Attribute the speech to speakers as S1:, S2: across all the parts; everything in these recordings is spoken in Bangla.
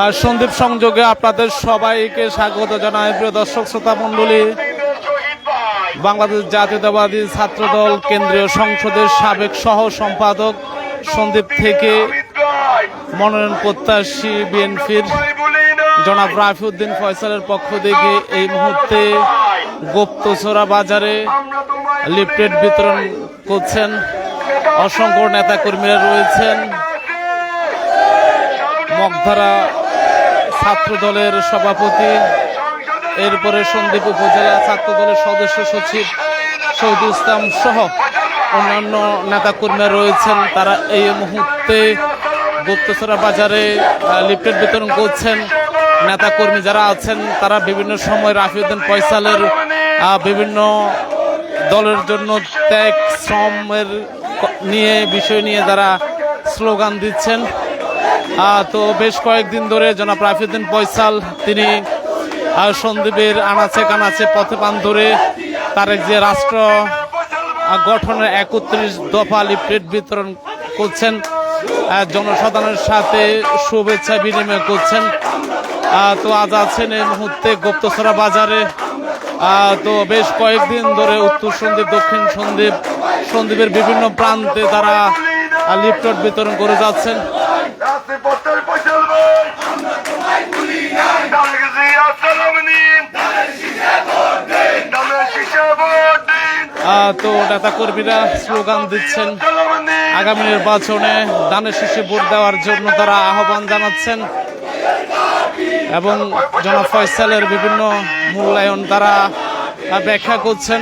S1: আর সন্দীপ সংযোগে আপনাদের সবাইকে স্বাগত জানাই। প্রিয় দর্শক, শ্রোতা মণ্ডলী, বাংলাদেশ জাতীয়তাবাদী ছাত্রদল কেন্দ্রীয় সংসদের সাবেক সহ সম্পাদক সন্দীপ থেকে মনোনয়ন প্রত্যাশী বিএনপির জনাব রাফিউদ্দিন ফয়সালের পক্ষ থেকে এই মুহূর্তে গুপ্তচোরা বাজারে লিফলেট বিতরণ করছেন। অসংখ্য নেতাকর্মীরা রয়েছেন। মগধারা ছাত্র দলের সভাপতি এরপরে সন্দ্বীপ উপজেলা ছাত্র দলের সদস্য সচিব শহীদুল ইসলাম সহ অন্যান্য নেতাকর্মীরা রয়েছেন। তারা এই মুহূর্তে গুপ্তচরা বাজারে লিফলেট বিতরণ করছেন। নেতাকর্মী যারা আছেন তারা বিভিন্ন সময় রাফিউদ্দিন ফয়সালের আহ, বিভিন্ন দলের জন্য ত্যাগ শ্রমের নিয়ে বিষয় নিয়ে যারা স্লোগান দিচ্ছেন। তো বেশ কয়েকদিন ধরে জনাব রাফিউদ্দিন পয়সাল তিনি সন্দীপের আনাচে কানাচে পথে পান ধরে তার যে রাষ্ট্র গঠনের একত্রিশ দফা লিফলেট বিতরণ করছেন জনসাধারণের সাথে শুভেচ্ছা বিনিময় করছেন। তো আজ আছেন এই মুহূর্তে গুপ্তছড়া বাজারে। তো বেশ কয়েকদিন ধরে উত্তর সন্দ্বীপ দক্ষিণ সন্দ্বীপ সন্দ্বীপের বিভিন্ন প্রান্তে তারা আহ, বিতরণ করে যাচ্ছেন।
S2: ভাই
S1: আহ, তো নেতা কর্মীরা স্লোগান দিচ্ছেন। আগামী নির্বাচনে দানের শীষে ভোট দেওয়ার জন্য তারা আহ্বান জানাচ্ছেন। এবং জনাব ফয়সালের বিভিন্ন মূল্যায়ন তারা ব্যাখ্যা করছেন।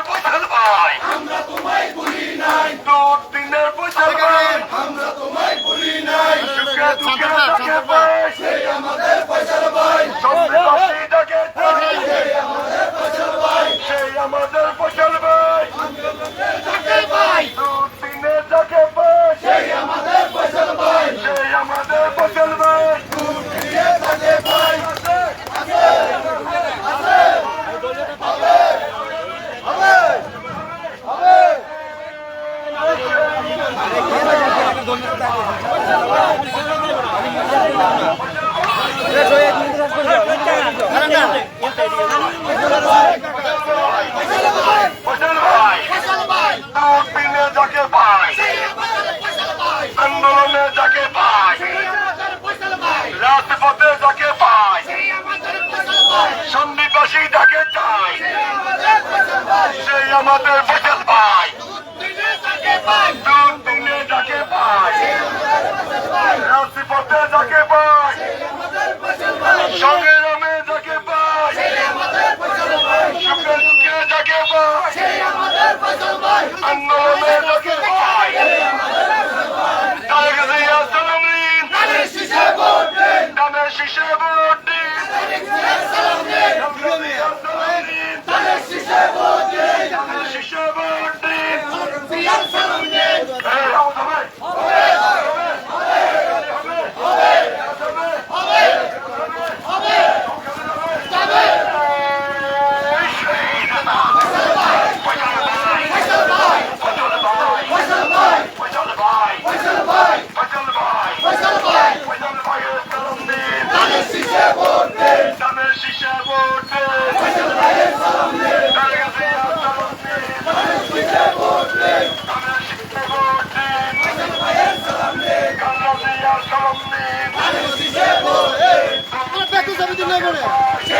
S2: দিনের পয়সার ভাই। আমরা তোমায় বলি নাই দুধ দিনের পয়সার ভাই আমরা তোমায় বলি
S3: নাই।
S2: সুখে দুঃখে থাকে ভাই। আন্দোলনে যাকে পাই রাজপথে যাকে পাই সন্নিবাসী যাকে চাই সেই আমাদের ফসল পাই সাথে যাকে Yeah. Yeah.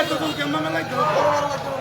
S2: এতজন কেমন লাগতো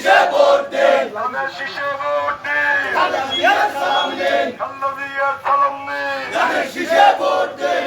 S2: শীষে ভোট। দিন ধানের শীষে ভোট। দিন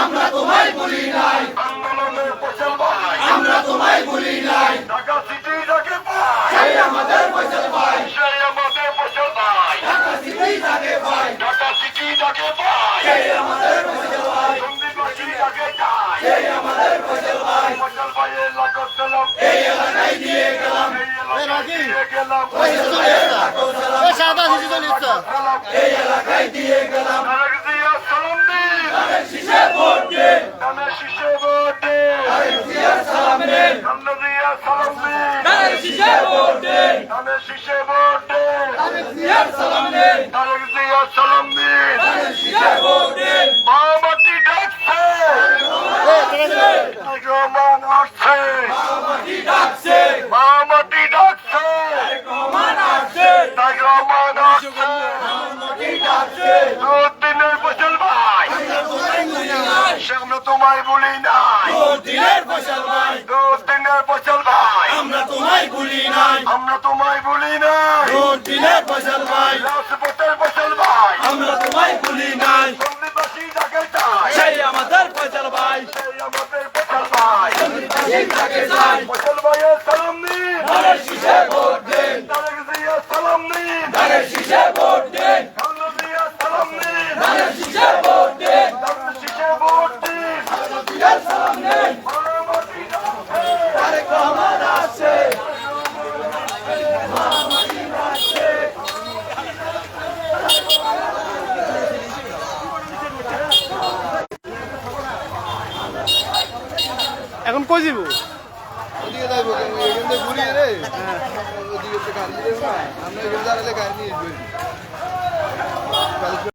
S2: আমরা তোমায় বলি
S3: নাই আমরা তোমায় বলি নাই সেই আমাদের
S2: ফয়সাল ভাই ঢাকা সিটি থাকে ভাই সেই আমাদের ফয়সাল ভাই সেই আমাদের ফয়সাল ভাই এই গেলাম ফয়সাল ভাইয়ের লাখো সালাম এই এলাকায় দিয়ে গেলাম শীষে ভোট দে
S4: মামাটি ডাকছে রহমান আসছে
S2: মাটি ডাকছে রহমান আসছে
S4: তাই রহমান আসছে দিনের ফসল ভাই আমরা তোমায় বলি নাই
S2: দিনের ফয়সাল ভাই
S4: দিনের ফসল ভাই
S2: আমরা তোমায় ভুলি নাই
S4: আমরা তোমায় বলি নাই
S2: দিনের ফয়সাল ভাই
S4: রাজপথের ফসল ভাই
S2: আমরা তোমায় ভুলি নাই ভাই।
S4: সেই আমাদের ফসল ভাই
S2: থাকে যাই।
S4: ফসল ভাইয়ের সালাম নিন।
S2: ধানের শীষে ভোট দে
S4: তারেক জিয়া সালাম নিন।
S2: ধানের শীষে ভোট দে
S4: খালেদা জিয়া সালাম নিন।
S2: ধানের শীষে ভোট দে
S4: তাদের শীষে ভোট দিন
S2: দিনের সালাম নে
S4: মামাটি ডাকছে
S2: তারেক রহমান আসছে
S1: এখন কই যাব
S5: ওদিকে যাইবো এখান থেকে ঘুরিয়ে রে ওদিকে গাড়ি দেবো না আমরা এখানে দাঁড়ালে গাড়ি নিয়ে